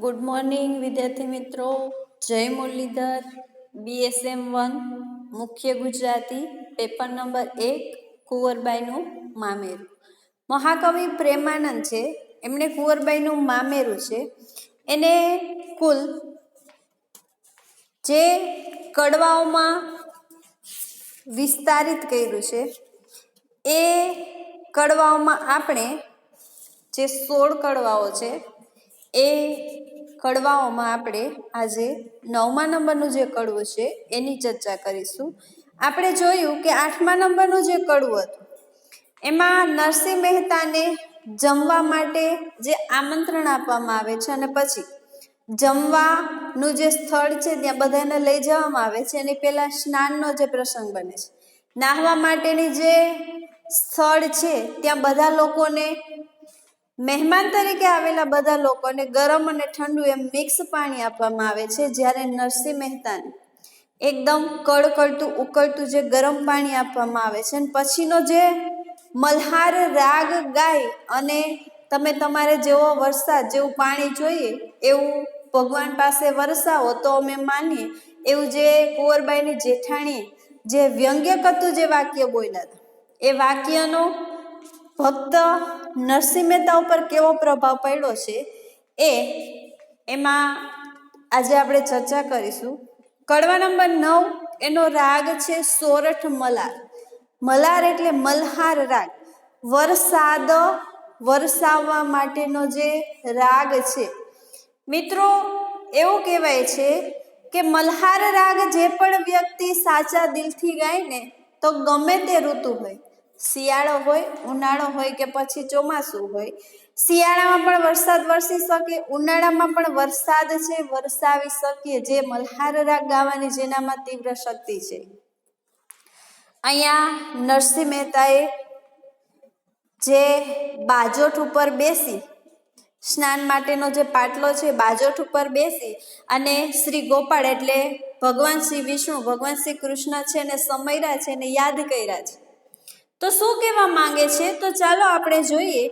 Good morning વિદ્યાર્થી મિત્રો. જય મુરલીધર બીએસએમ વન મુખ્ય ગુજરાતી પેપર નંબર એક, કુંવરબાઈનું મામેરું. મહાકવિ પ્રેમાનંદ છે. એમણે કુંવરબાઈનું મામેરું છે. એને કુલ જે કડવાઓમાં વિસ્તારિત કર્યું છે, એ કડવાઓમાં આપણે જે સોળ કડવાઓ છે એ કડવાઓમાં આપણે આજે નવમા નંબરનું જે કડવું છે, એની ચર્ચા કરીશું. આપણે જોયું કે આઠમા નંબરનું જે કડવું હતું, એમાં નરસિંહ મહેતાને જમવા માટે જે આમંત્રણ આપવામાં આવે છે અને પછી જમવાનું જે સ્થળ છે, ત્યાં બધાને લઈ જવામાં આવે છે એની પહેલાં સ્નાનનો જે પ્રસંગ બને છે. નાહવા માટેની જે સ્થળ છે, ત્યાં બધા લોકોને મહેમાન તરીકે આવેલા બધા લોકોને ગરમ અને ઠંડુ એમ મિક્સ પાણી આપવામાં આવે છે જ્યારે નરસિંહ મહેતાને. એકદમ કડકડતું, ઉકળતું જે ગરમ પાણી આપવામાં આવે છે અને પછીનો જે મલ્હાર રાગ ગાય અને તમે તમારે જેવો વરસાદ જેવું પાણી જોઈએ, એવું ભગવાન પાસે વરસાવો તો અમે માનીએ. એવું જે કુંવરબાઈની જેઠાણીએ જે વ્યંગ્ય કરતું જે વાક્ય બોલ્યા હતા, એ વાક્યનો ભક્ત નરસિંહ મહેતા ઉપર કેવો પ્રભાવ પડ્યો છે એ એમાં આજે આપણે ચર્ચા કરીશું. કડવા નંબર નવ, એનો રાગ છે સોરઠ મલાર. મલાર એટલે મલ્હાર રાગ. વરસાદ વરસાવવા માટેનો જે રાગ છે. મિત્રો, એવું કહેવાય છે કે મલ્હાર રાગ જે પણ વ્યક્તિ સાચા દિલથી ગાય ને, તો ગમે તે ઋતુ હોય. શિયાળો હોય, ઉનાળો હોય કે પછી ચોમાસું હોય, શિયાળામાં પણ વરસાદ વરસી શકે, ઉનાળામાં પણ વરસાદ છે, વરસાવી શકીએ જે મલ્હાર રાગ ગાવાની જેનામાં તીવ્ર શક્તિ છે. અહીંયા નરસિંહ મહેતાએ જે બાજોઠ ઉપર બેસી, સ્નાન માટેનો જે પાટલો છે, બાજોઠ ઉપર બેસી અને શ્રી ગોપાળ એટલે ભગવાન શ્રી વિષ્ણુ, ભગવાન શ્રી કૃષ્ણ છે ને સમયરા છે ને યાદ કર્યા છે. તો શું કહેવા માંગે છે? તો ચાલો આપણે જોઈએ.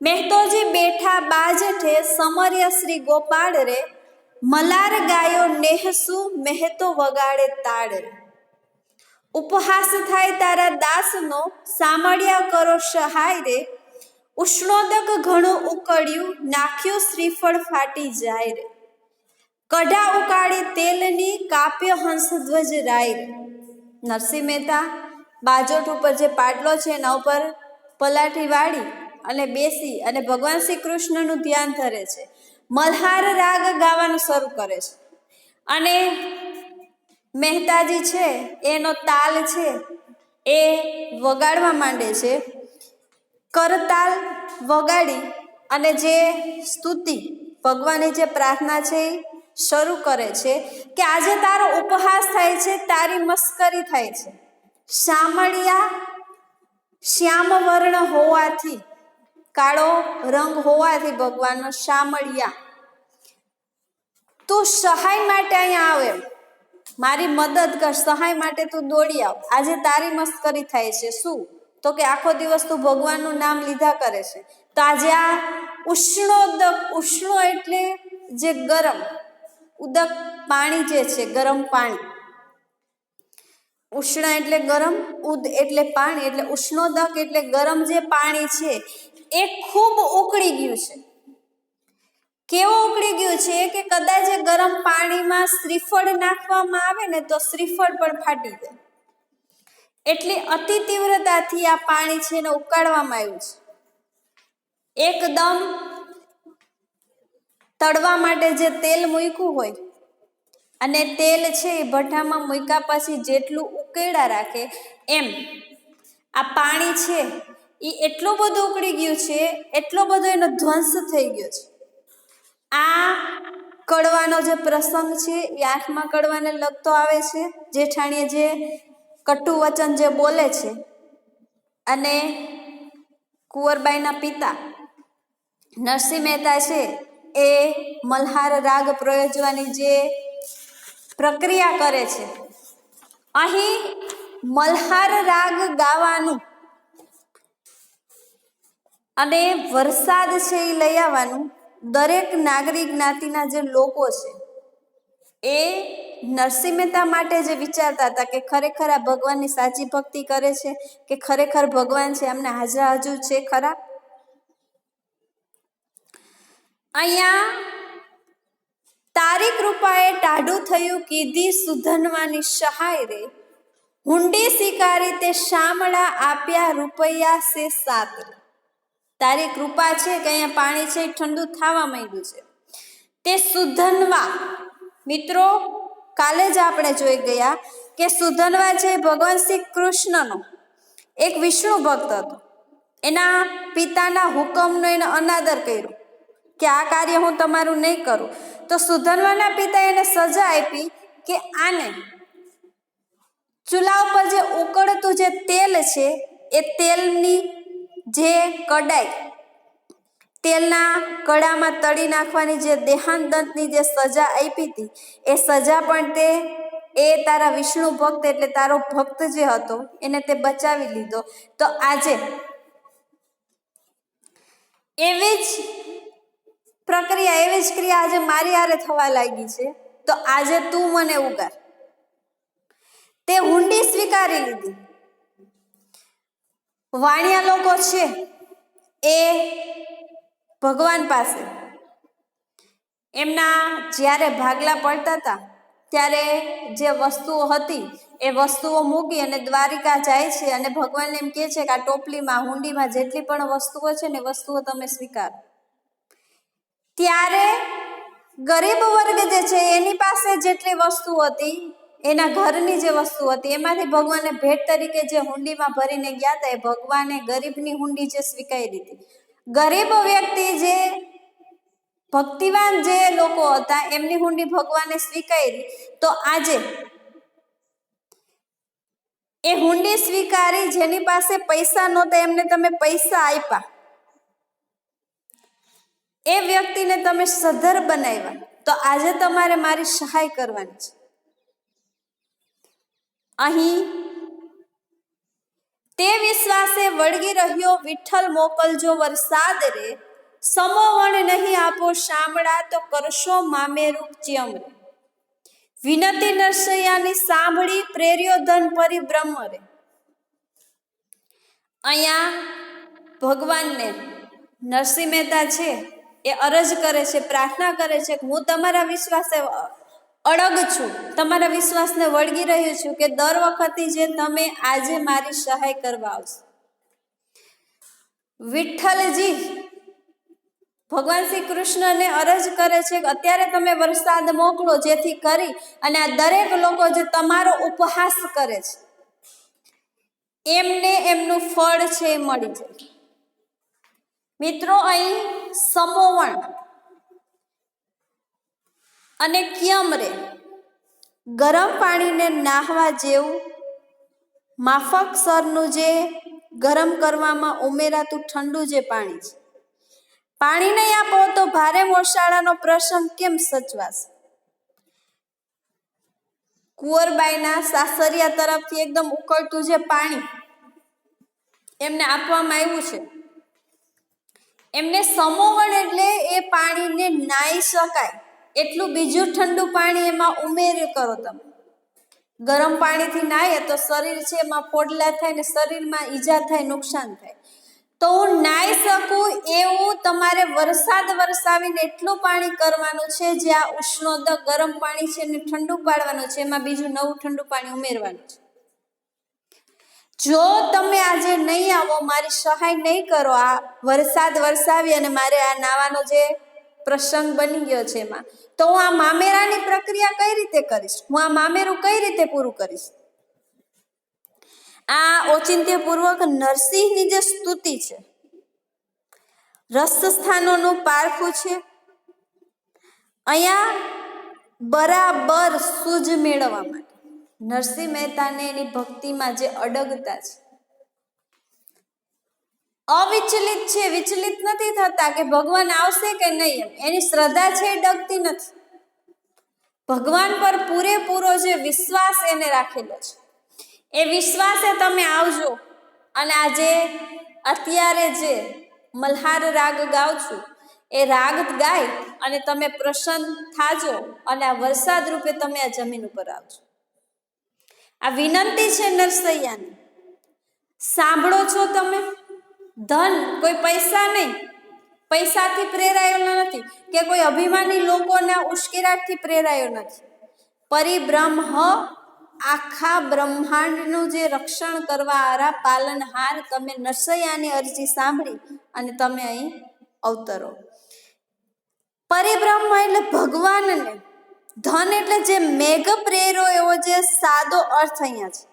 મહેતોજી બેઠા બાજઠે સમર્ય શ્રી ગોપાળ રે, મલાર ગાયો નેહસુ મહેતો વગાડે તાળ ઉપહાસ થાય તારા દાસનો, સામળ્યા કરો સહાય રે. ઉષ્ણોદક ઘણું ઉકળ્યું, નાખ્યું શ્રીફળ ફાટી જાય રે. કઢા ઉકાળી તેલની કાપ્ય હંસધ્વજ રાય નરસિંહ મહેતા બાજોટ ઉપર જે પાટલો છે એના ઉપર પલાઠી વાળી અને બેસી અને ભગવાન શ્રી કૃષ્ણનું ધ્યાન ધરે છે. મલ્હાર રાગ ગાવાનું શરૂ કરે છે. અને મહેતાજી છે, એનો તાલ છે, એ વગાડવા માંડે છે. કરતાલ વગાડી અને જે સ્તુતિ, ભગવાનની જે પ્રાર્થના છે એ શરૂ કરે છે કે આજે તારો ઉપહાસ થાય છે, તારી મસ્કરી થાય છે. શામળિયા શ્યામ વર્ણ હોવાથી, કાળો રંગ હોવાથી ભગવાનનો શામળિયા. તું સહાય માટે અહીંયા આવે. મારી મદદ કર, સહાય માટે તું દોડી આવ. આજે તારી મસ્કરી થાય છે. શું? તો કે આખો દિવસ તું ભગવાનનું નામ લીધા કરે છે. તો આજે આ ઉષ્ણોદક, ઉષ્ણો એટલે જે ગરમ, ઉદક પાણી જે છે, ગરમ પાણી ઉષ્ણ એટલે ગરમ, ઉદ એટલે પાણી, એટલે ઉષ્ણોદક એટલે ગરમ જે પાણી છે, એ ખૂબ ઉકળી ગયું છે. કેવો ઉકળી ગયું છે કે કદાચ એ ગરમ પાણીમાં શ્રીફળ નાખવામાં આવે ને તો શ્રીફળ પણ ફાટી જાય. એટલી અતિ તીવ્રતાથી આ પાણી છે એને ઉકાળવામાં આવ્યું છે. એકદમ તળવા માટે જે તેલ મૂક્યું હોય, અને તેલ છે એ ભઠ્ઠામાં મૂક્યા પછી જેટલું ઉકેળા રાખે. એમ, આ પાણી છે એ એટલો બધો ઉકળી ગયું છે, એટલો બધો એનો ધ્વંસ થઈ ગયો છે. આ કડવાનો જે પ્રસંગ છે, એ આંખમાં કડવાને લગતો આવે છે, જેઠાણીએ જે કટુ વચન જે બોલે છે, અને કુંવરબાઈના પિતા નરસિંહ મહેતા છે, એ મલ્હાર રાગ પ્રયોજવાની જે પ્રક્રિયા કરે છે અહીં મલ્હાર રાગ ગાવાનું. અને વરસાદ છે એ લઈ આવવાનું. દરેક નાગરિક જ્ઞાતિના જે લોકો છે, એ નરસિંહ મહેતા માટે જે વિચારતા હતા કે ખરેખર આ ભગવાનની સાચી ભક્તિ કરે છે કે ખરેખર ભગવાન છે, એમને હાજરા હજુ છે ખરા? અહીંયા તારી કૃપાએ ટાઢું થયું કીધી સુધનવાની સહાય રે. હુંડી સ્વીકારી તે શામળા આપ્યા રૂપિયા સે સાત તારી કૃપા છે કે અહીંયા પાણી છે ઠંડુ થવા માંડ્યું છે. તે સુધનવા, મિત્રો, કાલે જ આપણે જોઈ ગયા કે સુધનવા છે ભગવાન શ્રી કૃષ્ણનો એક વિષ્ણુ ભક્ત હતો, એના પિતાના હુકમનો એને અનાદર કર્યો કે આ કાર્ય હું તમારું નહીં કરું. તો સુધનવાના પિતા એને સજા આપી કે આને ચૂલા ઉપર જે ઉકળતું જે તેલ છે, એ તેલની જે કડાઈ, તેલના કડામાં તળી નાખવાની જે દેહાંતની જે સજા આપી હતી, એ સજા પણ તે, એ તારા વિષ્ણુ ભક્ત એટલે તારો ભક્ત જે હતો, એને તે બચાવી લીધો. તો આજે એવી જ પ્રક્રિયા એવી જ ક્રિયા આજે મારી હારે થવા લાગી છે. તો આજે તું મને ઉગાર. તે હુંડી સ્વીકારી લીધી. વાણિયા લોકો છે એ ભગવાન પાસે. એમના જ્યારે ભાગલા પડતા હતા, ત્યારે જે વસ્તુઓ હતી, એ વસ્તુઓ મૂકી અને દ્વારિકા જાય છે અને ભગવાનને એમ કહે છે કે આ ટોપલીમાં, હુંડીમાં જેટલી પણ વસ્તુઓ છે ને વસ્તુઓ તમે સ્વીકારો. ત્યારે ગરીબ વર્ગ જે છે, એની પાસે જેટલી વસ્તુ હતી, એના ઘરની જે વસ્તુ હતી, એમાંથી ભગવાનને ભેટ તરીકે જે હુંડીમાં ભરીને ગયા હતા, એ ભગવાને ગરીબની હુંડી જે સ્વીકારી હતી. ગરીબ વ્યક્તિ જે ભક્તિવાન જે લોકો હતા, એમની હુંડી ભગવાને સ્વીકારી, તો આજે એ હુંડી સ્વીકારી, જેની પાસે પૈસા નહોતા, એમને તમે પૈસા આપ્યા. એ વ્યક્તિને તમે સધર બનાવ્યા, તો આજે તમારે મારી સહાય કરવાની છે. અહીં તે વિશ્વાસે વળગી રહ્યો વિઠ્ઠલ મોકલજો વરસાદ રે, સમોવણ નહીં આપો શામળા, તો કરશો મામે રૂપ ચ્યમરે. વિનતી નરસૈયાની સાંભળી પ્રેર્યો ધન પરિબ્રહ્મ રે. અહીંયા ભગવાનને નરસિંહ મહેતા છે એ અરજ કરે છે, પ્રાર્થના કરે છે કે હું તમારા વિશ્વાસે અડગ છું. તમારા વિશ્વાસને વળગી રહ્યું છું કે દર વખતે જે તમે આજે મારી સહાય કરવા આવશો. વિઠ્ઠલજી, ભગવાન શ્રી કૃષ્ણને અરજ કરે છે કે અત્યારે તમે વરસાદ મોકલો જેથી કરી અને આ દરેક લોકો જે તમારો ઉપહાસ કરે છે, એમને એમનું ફળ છે એ મળી જાય. મિત્રો, અહીં સમોવણ. અને ક્યમ રે ગરમ પાણીને નાહવા જેવું માફક સરનું જે ગરમ કરવામાં ઉમેરાતું ઠંડુ જે પાણી છે. પાણી નહીં આપો તો ભારે મોસાળાનો પ્રસંગ કેમ સચવાશે? કુંવરબાઈના સાસરિયા તરફથી એકદમ ઉકળતું જે પાણી એમને આપવામાં આવ્યું છે. એમને સમોહણ એટલે એ પાણીને નાહી શકાય. એટલું બીજું ઠંડુ પાણી એમાં ઉમેર્યું કરો તમે. ગરમ પાણીથી નાહીએ તો શરીર છે એમાં ફોડલા થાય ને શરીરમાં ઈજા થાય, નુકસાન થાય. તો હું નાહી શકું એવું તમારે વરસાદ વરસાવીને એટલું પાણી કરવાનું છે જે આ ઉષ્ણોદક ગરમ પાણી છે એને ઠંડુ પાડવાનું છે, એમાં બીજું નવું ઠંડુ પાણી ઉમેરવાનું છે. જો તમે આજે નહીં આવો, મારી સહાય નહીં કરો, આ વરસાદ વરસાવી અને મારે આ નાવાનો જે પ્રસંગ બની ગયો છે એમાં, તો હું આ મામેરાની પ્રક્રિયા કઈ રીતે કરીશ? હું આ મામેરું કઈ રીતે પૂરું કરીશ? આ ઓચિંત્યપૂર્વક નરસિંહની જે સ્તુતિ છે રસ સ્થાનોનું પારખું છે, અહીંયા બરાબર સૂજ મેળવવા માટે. નરસિંહ મહેતાને એની ભક્તિમાં જે અડગતા છે. અવિચલિત છે, વિચલિત નથી થતા કે ભગવાન આવશે કે નહીં એમ. એની શ્રદ્ધા છે એ ડગતી નથી. ભગવાન પર પૂરેપૂરો જે વિશ્વાસ એને રાખેલો છે. એ વિશ્વાસે તમે આવજો અને આજે અત્યારે જે મલ્હાર રાગ ગાવ છું, એ રાગ ગાય અને તમે પ્રસન્ન થાજો અને આ વરસાદ રૂપે તમે આ જમીન ઉપર આવજો. આ વિનંતી છે નરસૈયાની. સાંભળો છો તમે? ધન કોઈ પૈસા નહીં. પૈસાથી પ્રેરાયેલો નથી કે કોઈ અભિમાની લોકોના ઉશ્કેરાટથી પ્રેરાયો નથી. પરિબ્રહ્મ આખા બ્રહ્માંડનું જે રક્ષણ કરવા આરા પાલનહાર તમે નરસૈયાની અરજી સાંભળી અને તમે અહીં અવતરો. પરિબ્રહ્મ એટલે ભગવાનને. ધન એટલે જે મેઘ પ્રેરો એવો જે સાદો અર્થ અહીંયા છે.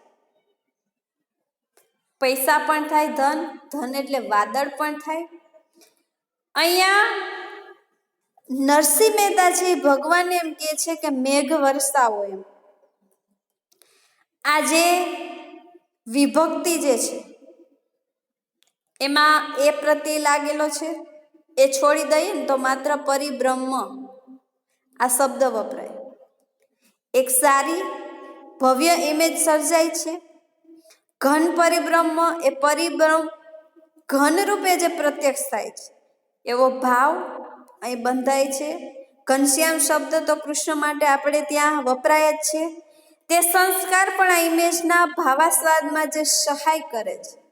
પૈસા પણ થાય ધન ધન એટલે વાદળ પણ થાય. અહીંયા નરસિંહ મહેતા છે ભગવાન એમ કે છે કે મેઘ વરસાવો એમ. આ જે વિભક્તિ જે છે, એમાં એ પ્રત્યે લાગેલો છે, એ છોડી દઈએ ને તો માત્ર પરિબ્રહ્મ આ શબ્દ વપરાય. એક સારી ભવ્ય ઇમેજ સર્જાય છે. ઘન પરિબ્રહ્મ એ પરિબ્રહ્મ ઘન રૂપે જે પ્રત્યક્ષ થાય છે. એવો ભાવ અહીં બંધાય છે. ઘનશ્યામ શબ્દ તો કૃષ્ણ માટે આપણે ત્યાં વપરાય જ છે. તે સંસ્કાર પણ આ ઇમેજના ભાવાસ્વાદમાં જે સહાય કરે છે.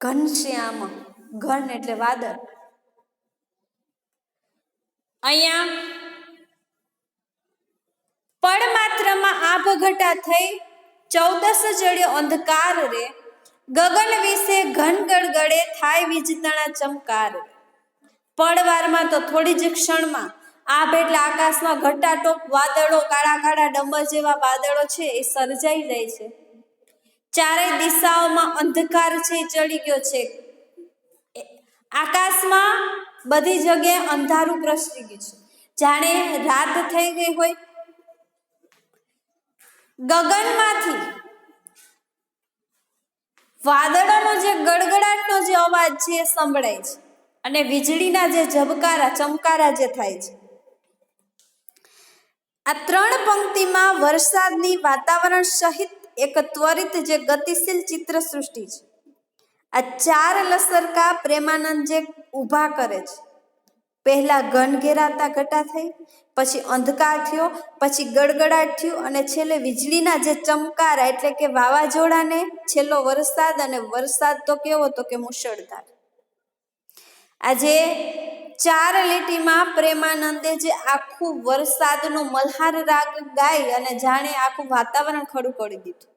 ઘનશ્યામ, ઘન એટલે વાદળ. અહીંયા પળ માત્રમાં આભ ઘટા થઈ ચૌદસ જડ્યો અંધકાર રે. ગગન વિશે ઘન ગડગડે થાય વીજતણા ચમકાર રે. પળવારમાં તો થોડી જ ક્ષણમાં આભ એટલે આકાશમાં ઘટાટોપ વાદળો, કાળા કાળા ડંબર જેવા વાદળો છે એ સર્જાઈ જાય છે. ચારેય દિશાઓમાં અંધકાર છે, ચડી ગયો છે. આકાશમાં બધી જગ્યાએ અંધારું પ્રસરી ગયું છે. જાણે રાત થઈ ગઈ હોય ગગનમાંથી. વાદળોનો જે ગડગડાટનો જે અવાજ છે એ સંભળાય છે. અને વીજળીના જે ઝબકારા, ચમકારા જે થાય છે. આ ત્રણ પંક્તિમાં વરસાદની વાતાવરણ સહિત એક ત્વરિત જે ગતિશીલ ચિત્ર સૃષ્ટિ છે. આ ચાર લસરકા પ્રેમાનંદ જે ઊભા કરે છે. પહેલા ઘન ઘેરાતા ઘટા થઈ પછી અંધકાર થયો, પછી ગડગડાટ થયું અને છેલ્લે વીજળીના જે ચમકારા એટલે કે વાવાઝોડાને છેલ્લો વરસાદ અને વરસાદ તો કેવો તો કે મુશળધાર. આજે ચાર લીટીમાં પ્રેમાનંદે જે આખું વરસાદનો મલ્હાર રાગ ગાઈ અને જાણે આખું વાતાવરણ ખડું કરી દીધું.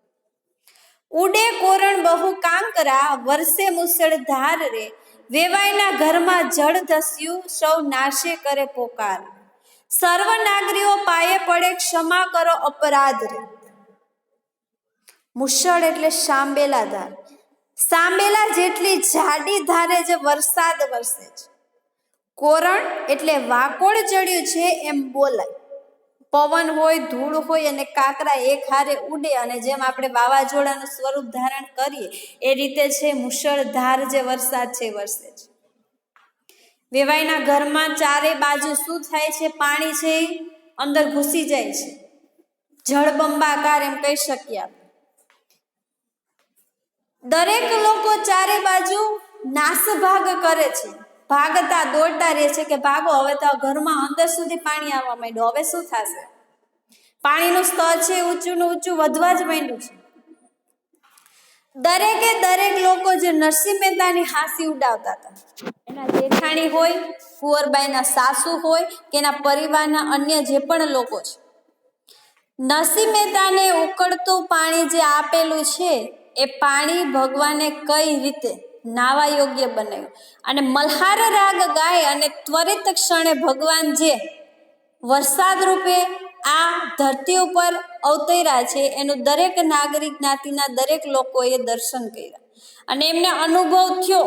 ઉડે કોરણ બહુ કાંકરા વર્ષે મુશળધાર રે વેવાયના ઘરમાં જળ ધસ્યું, સૌ નાશે કરે પોકાર. સર્વ નાગરીઓ પાયે પડે ક્ષમા કરો અપરાધ રે. મુશળ એટલે સાંબેલા ધાર. સાંબેલા જેટલી જાડી ધારે જે વરસાદ વરસે છે. કોરણ એટલે વાકોડ ચડ્યું છે એમ બોલાય. પવન હોય, ધૂળ હોય અને કાકરા એક હારે ઉડે અને જેમ આપણે વાવાઝોડાનું સ્વરૂપ ધારણ કરીએ, એ રીતે છે મુશળધાર જે વરસાદ છે વરસે છે. વેવાઈના ઘરમાં ચારે બાજુ શું થાય છે? પાણી છે, અંદર ઘૂસી જાય છે. જળબંબાકાર એમ કહી શકીએ દરેક લોકો ચારે બાજુ નાસભાગ કરે છે. ભાગતા દોડતા રહે છે કે ભાગો, હવે તો ઘરમાં અંદર સુધી પાણી આવવા માંડ્યું. હવે શું થશે? પાણીનું સ્તર છે ઊંચું ને ઊંચું વધવા જ માંડ્યું છે. દરેકે દરેક લોકો જે નરસિંહ મહેતાની હાંસી ઉડાવતા હતા. એના જેઠાણી હોય, કુંવરબાઈના સાસુ હોય કે એના પરિવારના અન્ય જે પણ લોકો છે. નરસિંહ મહેતાને ઉકળતું પાણી જે આપેલું છે, એ પાણી ભગવાને કઈ રીતે નાવા યોગ્ય બનાવ્યું? અને મલ્હાર રાગ ગાય અને ત્વરિત ક્ષણે ભગવાન જે વરસાદ રૂપે આ ધરતી ઉપર અવતર્યા છે, એનું દરેક નાગરિક જ્ઞાતિના દરેક લોકોએ દર્શન કર્યા. અને એમને અનુભવ થયો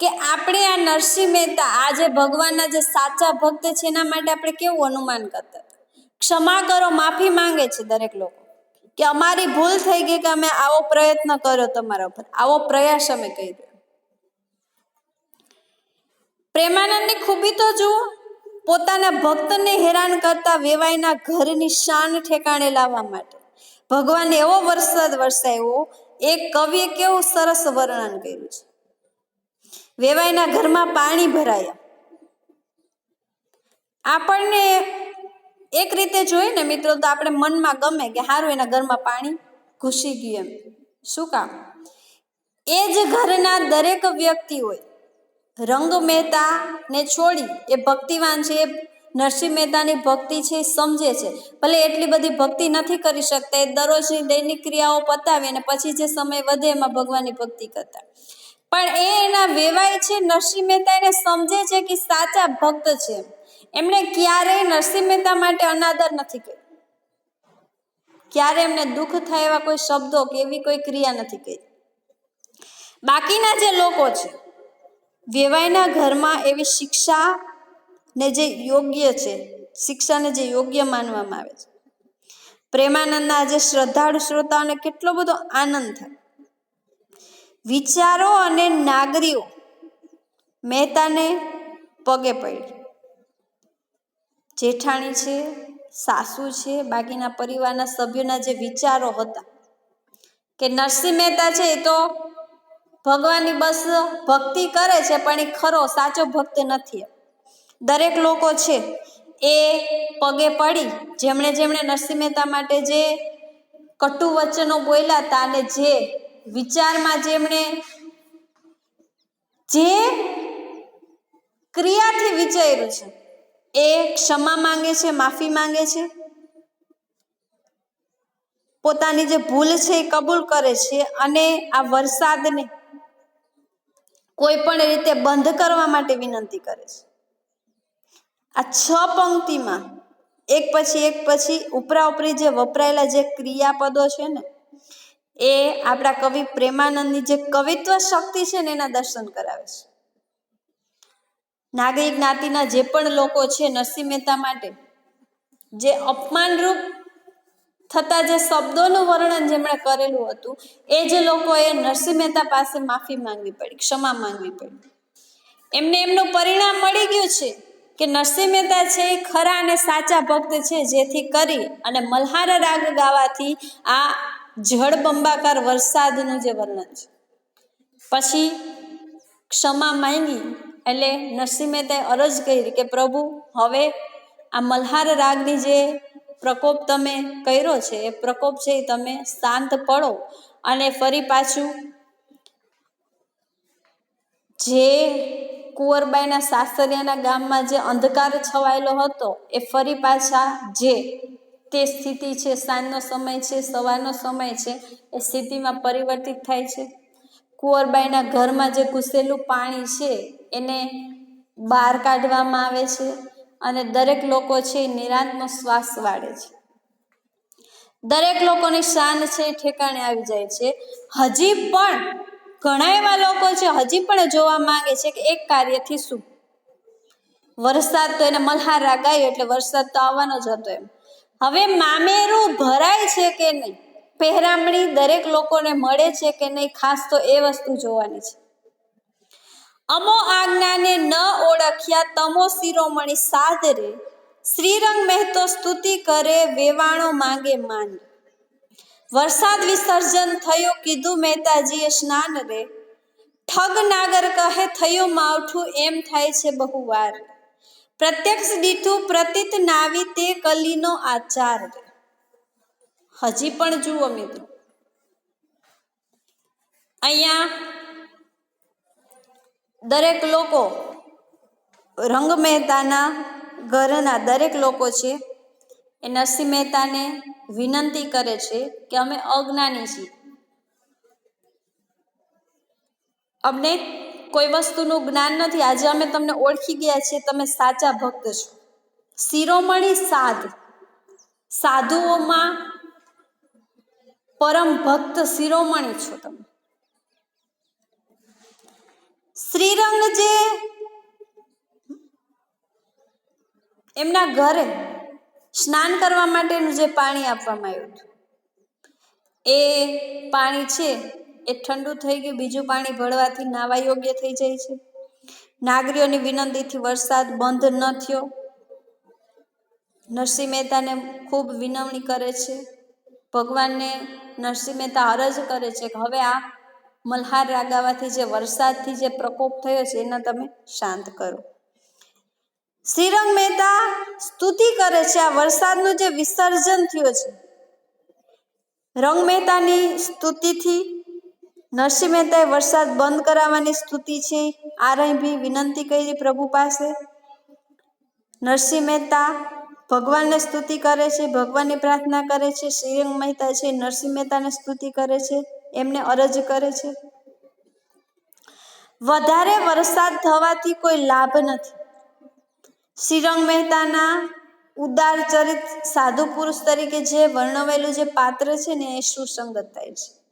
કે આપણે આ નરસિંહ મહેતા, આ જે ભગવાનના જે સાચા ભક્ત છે, એના માટે આપણે કેવું અનુમાન કરતા ક્ષમા કરો, માફી માંગે છે દરેક લોકો. કે અમારી ભૂલ થઈ ગઈ કે અમે આવો પ્રયત્ન કર્યો તમારા ઉપર. આવો પ્રયાસ અમે કર્યો. પ્રેમાનંદની ખૂબી તો જુઓ પોતાના ભક્તને હેરાન કરતા વેવાઈના ઘરની શાન ઠેકાણે લાવવા માટે. ભગવાન એવો વરસાદ વરસાવ્યો, એક કવિએ કેવું સરસ વર્ણન કર્યું છે. વેવાઈના ઘરમાં પાણી ભરાયા. આપણને એક રીતે જોઈએ ને મિત્રો તો આપણે મનમાં ગમે કે સારું એના ઘરમાં પાણી ઘૂસી ગયું એમ. શું કામ? એ જ ઘરના દરેક વ્યક્તિ હોય રંગ મહેતાને છોડી એ ભક્તિવાન છે, એ નરસિંહ મહેતાની ભક્તિ છે સમજે છે. ભલે એટલી બધી ભક્તિ નથી કરી શકતા, એ દરરોજની દૈનિક ક્રિયાઓ પતાવી અને પછી જે સમય વધે એમાં ભગવાનની ભક્તિ કરતા. પણ એ એના વેવાય છે, નરસિંહ મહેતા એને સમજે છે કે સાચા ભક્ત છે એમણે ક્યારેય નરસિંહ મહેતા માટે અનાદર નથી કર્યો ક્યારે એમને દુઃખ થાય એવા કોઈ શબ્દો કે એવી કોઈ ક્રિયા નથી કરી. બાકીના જે લોકો છે વેવાયના ઘરમાં એવી શિક્ષાને જે યોગ્ય છે, શિક્ષાને જે યોગ્ય માનવામાં આવે છે. પ્રેમાનંદના આજે શ્રદ્ધાળુ શ્રોતાઓને કેટલો બધો આનંદ થાય. વિચારો અને નાગરીઓ મહેતાને પગે પડી. જેઠાણી છે, સાસુ છે, બાકીના પરિવારના સભ્યોના જે વિચારો હતા કે નરસિંહ મહેતા છે એ તો ભગવાનની બસ ભક્તિ કરે છે, પણ એ ખરો, સાચો ભક્ત નથી. દરેક લોકો છે, એ પગે પડી. જેમણે જેમણે નરસિંહ મહેતા માટે જે કટુ વચનો બોલ્યા હતા અને જે વિચારમાં જેમણે જે ક્રિયાથી વિચાર્યું છે, એ ક્ષમા માંગે છે, માફી માંગે છે. પોતાની જે ભૂલ છે, એ કબૂલ કરે છે અને આ વરસાદને કોઈ પણ રીતે બંધ કરવા માટે વિનંતી કરે છે. આ છ પંક્તિમાં એક પછી એક પછી ઉપરા ઉપરી જે વપરાયેલા જે ક્રિયાપદો છે ને, એ આપણા કવિ પ્રેમાનંદની જે કવિત્વ શક્તિ છે ને એના દર્શન કરાવે છે. નાગરિક જ્ઞાતિના જે પણ લોકો છે નરસિંહ મહેતા માટે જે અપમાનરૂપ થતા જે શબ્દોનું વર્ણન જેમણે કરેલું હતું, એ જ લોકોએ નરસિંહ મહેતા પાસે માફી માંગવી પડી, ક્ષમા માંગવી પડી. એમને એમનું પરિણામ મળી ગયું છે કે નરસિંહ મહેતા છે એ ખરા અને સાચા ભક્ત છે, જેથી કરી અને મલ્હાર રાગ ગાવાથી આ જળબંબાકાર વરસાદનું જે વર્ણન છે. પછી ક્ષમા માંગી એટલે નરસિંહ મહેતાએ અરજ કરી કે પ્રભુ, હવે આ મલ્હાર રાગની જે પ્રકોપ તમે કર્યો છે, એ પ્રકોપ છે એ તમે શાંત પડો અને ફરી પાછું જે કુંવરબાઈના સાસરિયાના ગામમાં જે અંધકાર છવાયેલો હતો, એ ફરી પાછા જે તે સ્થિતિ છે, સાંજનો સમય છે, સવારનો સમય છે, એ સ્થિતિમાં પરિવર્તિત થાય છે. કુંવરબાઈના ઘરમાં જે ઘૂસેલું પાણી છે, એને બહાર કાઢવામાં આવે છે. અને દરેક લોકો છે એ નિરાંતનો શ્વાસ વાળે છે. દરેક લોકોની શાન છે એ ઠેકાણે આવી જાય છે. હજી પણ ઘણા એવા લોકો છે, હજી પણ જોવા માંગે છે કે એક કાર્યથી શું? વરસાદ તો એને મલ્હાર રાગાયો એટલે વરસાદ તો આવવાનો જ હતો એમ. હવે મામેરું ભરાય છે કે નહીં? પહેરામણી દરેક લોકોને મળે છે કે નહીં? ખાસ તો એ વસ્તુ જોવાની છે. અમો આજ્ઞાને ન ઓળખ્યા તમો શિરોમણી સાદરે, શ્રીરંગ મહેતો સ્તુતિ કરે, વેવાણો માંગે માન. વરસાદ વિસર્જન થયો, કીધું મહેતાજીએ સ્નાન રે. ઠગ નાગર કહે, થયું માવઠું, એમ થાય છે બહુ વાર પ્રત્યક્ષ દીઠું પ્રતીત નાવી તે કલીનો આચાર હજી પણ જુઓ મિત્રો. અહીંયા દરેક લોકો રંગ મહેતાના ઘરના દરેક લોકો છે, એ નરસિંહ મહેતાને વિનંતી કરે છે કે અમે અજ્ઞાની છીએ. અમને કોઈ વસ્તુનું જ્ઞાન નથી. આજે અમે તમને ઓળખી ગયા છીએ, તમે સાચા ભક્ત છો. શિરોમણી સાધ સાધુઓમાં પરમ ભક્ત શિરોમણી છો તમે. શ્રીરંગ જે એમના ઘરે સ્નાન કરવા માટેનું જે પાણી આપવામાં આવ્યું હતું, એ પાણી છે, એ ઠંડુ થઈ ગયું, બીજું પાણી ભળવાથી નાવા યોગ્ય થઈ જાય છે. નાગરીઓની વિનંતીથી વરસાદ બંધ ન થયો. નરસિંહ મહેતાને ખૂબ વિનવણી કરે છે. ભગવાનને નરસિંહ મહેતા અરજ કરે છે કે હવે આ મલ્હાર રાગાવાથી જે વરસાદથી જે પ્રકોપ થયો છે, એનો તમે શાંત કરો. શ્રીરંગ મહેતા સ્તુતિ કરે છે, આ વરસાદનું જે વિસર્જન થયું છે. રંગ મહેતાની સ્તુતિથી નરસિંહ મહેતાએ વરસાદ બંધ કરાવવાની સ્તુતિ છે આ વિનંતી કરી પ્રભુ પાસે. નરસિંહ મહેતા ભગવાનને સ્તુતિ કરે છે, ભગવાનની પ્રાર્થના કરે છે, શ્રીરંગ મહેતા છે, નરસિંહ મહેતાને સ્તુતિ કરે છે. એમને અરજ કરે છે? વધારે વરસાદ થવાથી કોઈ લાભ નથી. શ્રીરંગ મહેતાના ઉદાર ચરિત સાધુ પુરુષ તરીકે જે વર્ણવેલું જે પાત્ર છે ને એ સુસંગત થાય છે.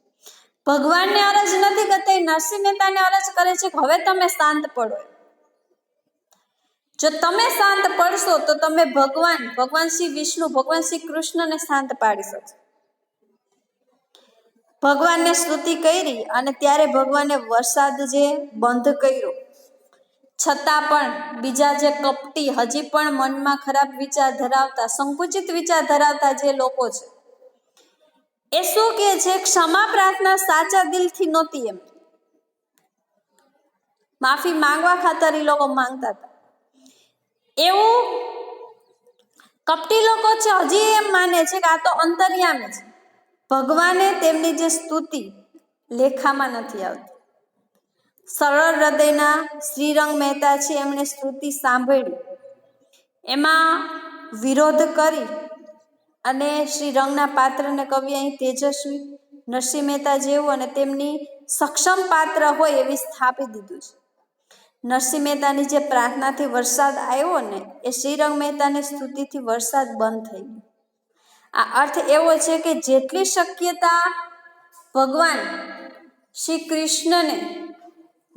ભગવાનને અરજ નથી કરતા નરસિંહ મહેતાને અરજ કરે છે કે હવે તમે શાંત પડો જો તમે શાંત પડશો તો તમે ભગવાન ભગવાન શ્રી વિષ્ણુ, ભગવાન શ્રી કૃષ્ણને શાંત પાડી શકશો. ભગવાનને સ્તુતિ કરી અને ત્યારે ભગવાને વરસાદ જે બંધ કર્યો. છતાં પણ બીજા જે કપટી હજી પણ મનમાં ખરાબ વિચાર ધરાવતા, સંકુચિત વિચાર ધરાવતા જે લોકો છે, એ શું કે છે? ક્ષમા પ્રાર્થના સાચા દિલથી નહોતી એમ. માફી માંગવા ખાતર એ લોકો માંગતા હતા. એવું કપટી લોકો છે હજી એમ માને છે કે આ તો અંતર્યામી છે. ભગવાને તેમની જે સ્તુતિ લેખામાં નથી આવતી. સરળ હૃદયના શ્રીરંગ મહેતા છે એમણે સ્તુતિ સાંભળી. એમાં વિરોધ કરી અને શ્રી રંગના પાત્રને કવિ અહીં તેજસ્વી નરસિંહ મહેતા જેવું અને તેમની સક્ષમ પાત્ર હોય એવી સ્થાપી દીધું છે. નરસિંહ મહેતાની જે પ્રાર્થનાથી વરસાદ આવ્યો ને, એ શ્રીરંગ મહેતાની સ્તુતિથી વરસાદ બંધ થઈ ગયો. આ અર્થ એવો છે કે જેટલી શક્યતા ભગવાન શ્રી કૃષ્ણને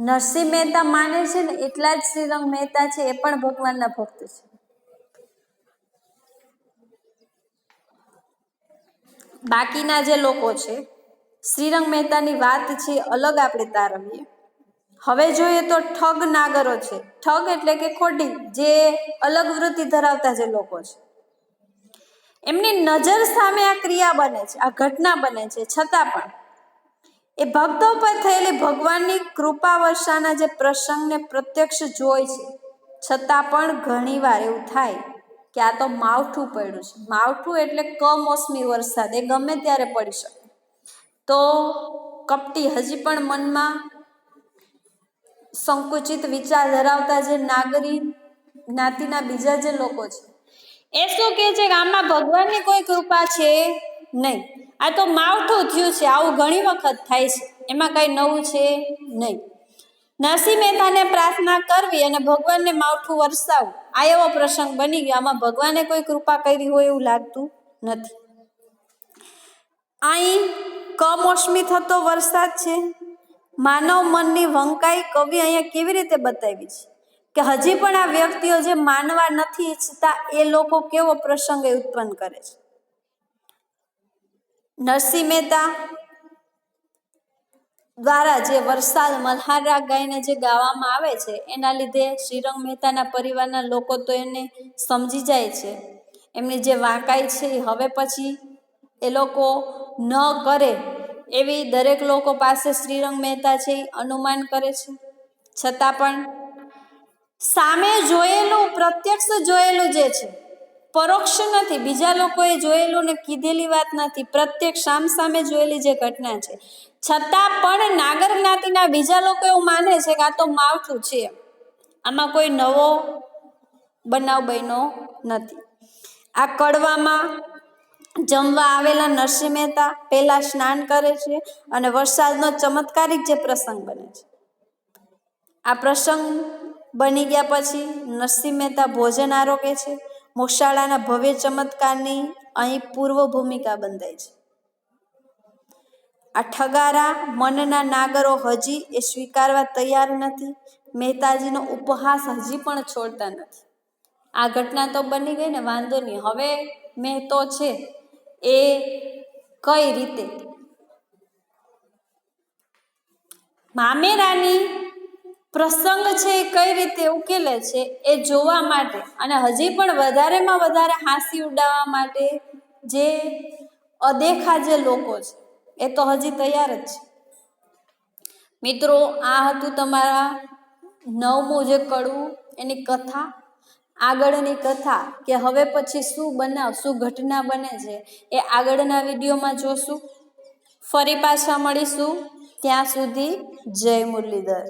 નરસિંહ મહેતા માને છે ને એટલા જ શ્રીરંગ મહેતા છે, એ પણ ભગવાનના ભક્ત છે. બાકીના જે લોકો છે, શ્રીરંગ મહેતાની વાત છે, અલગ આપણે તારવીએ. હવે જોઈએ તો ઠગ નાગરો છે. ઠગ એટલે કે ખોટી, જે અલગ વૃત્તિ ધરાવતા જે લોકો છે. એમની નજર સામે આ ક્રિયા બને છે, આ ઘટના બને છે, છતાં પણ. એ ભક્તો પર થયેલી ભગવાનની કૃપા વર્ષાના જે પ્રસંગને પ્રત્યક્ષ જોય છે, છતાં પણ ઘણીવાર એવું થાય કે આ તો માવઠું પડ્યું છે. માવઠું એટલે કમોસમી વરસાદ, એ ગમે ત્યારે પડી શકે. તો કપટી હજી પણ મનમાં સંકુચિત વિચાર ધરાવતા જે નાગરી, જ્ઞાતિના બીજા જે લોકો છે એ શું કહે છે કે આમાં ભગવાનની કોઈ કૃપા છે નહીં. આ તો માવઠું થયું છે, આવું ઘણી વખત થાય છે. એમાં કઈ નવું છે નહીં. નરસિંહ મહેતાને પ્રાર્થના કરવી અને ભગવાનને માવઠું વરસાવવું આ એવો પ્રસંગ બની ગયો. આમાં ભગવાને કોઈ કૃપા કરી હોય એવું લાગતું નથી. અહીં કમોસમી થતો વરસાદ છે. માનવ મનની વંકાઈ કવિ અહીંયા કેવી રીતે બતાવી છે? કે હજી પણ આ વ્યક્તિઓ જે માનવા નથી ઈચ્છતા, એ લોકો કેવો પ્રસંગ એ ઉત્પન્ન કરે છે? નરસિંહ મહેતા દ્વારા જે વરસાદ મલ્હારા ગાઈને જે ગાવામાં આવે છે, એના લીધે શ્રીરંગ મહેતાના પરિવારના લોકો તો એને સમજી જાય છે. એમની જે વાંકાઈ છે હવે પછી એ લોકો ન કરે એવી દરેક લોકો પાસે શ્રીરંગ મહેતા છે અનુમાન કરે છે. છતાં પણ સામે જોયેલું, પ્રત્યક્ષ જોયેલું જે છે, પરોક્ષ નથી. બીજા લોકોએ જોયેલું ને કીધેલી વાત નથી. પ્રત્યક્ષ સામ સામે જોયેલી જે ઘટના છે. છતાં પણ નાગર જ્ઞાતિના બીજા લોકો એવું માને છે કે આ તો માવઠું છે. આમાં કોઈ નવો બનાવ બન્યો નથી. આ કડવામાં જમવા આવેલા નરસિંહ મહેતા પહેલા સ્નાન કરે છે અને વરસાદનો ચમત્કારિક જે પ્રસંગ બને છે. આ પ્રસંગ બની ગયા પછી નરસિંહ મહેતા ભોજન આરોગે છે. મોક્ષાળાના ભવ્ય ચમત્કારની અહીં પૂર્વ ભૂમિકા બંધાય છે. આ ઠગારા મનના નાગરો હજી એ સ્વીકારવા તૈયાર નથી. મહેતાજીનો ઉપહાસ હજી પણ છોડતા નથી. આ ઘટના તો બની ગઈ ને, વાંધો નહીં. હવે મહેતો છે એ કઈ રીતે? મામેરાની પ્રસંગ છે એ કઈ રીતે ઉકેલે છે એ જોવા માટે અને હજી પણ વધારેમાં વધારે હાંસી ઉડાવવા માટે જે અદેખા જે લોકો છે, એ તો હજી તૈયાર જ છે. મિત્રો, આ હતું તમારા નવમું જે કડવું એની કથા, આગળની કથા કે હવે પછી શું બનાવ, શું ઘટના બને છે, એ આગળના વિડીયોમાં જોશું. ફરી પાછા મળીશું. ત્યાં સુધી જય મુરલીધર.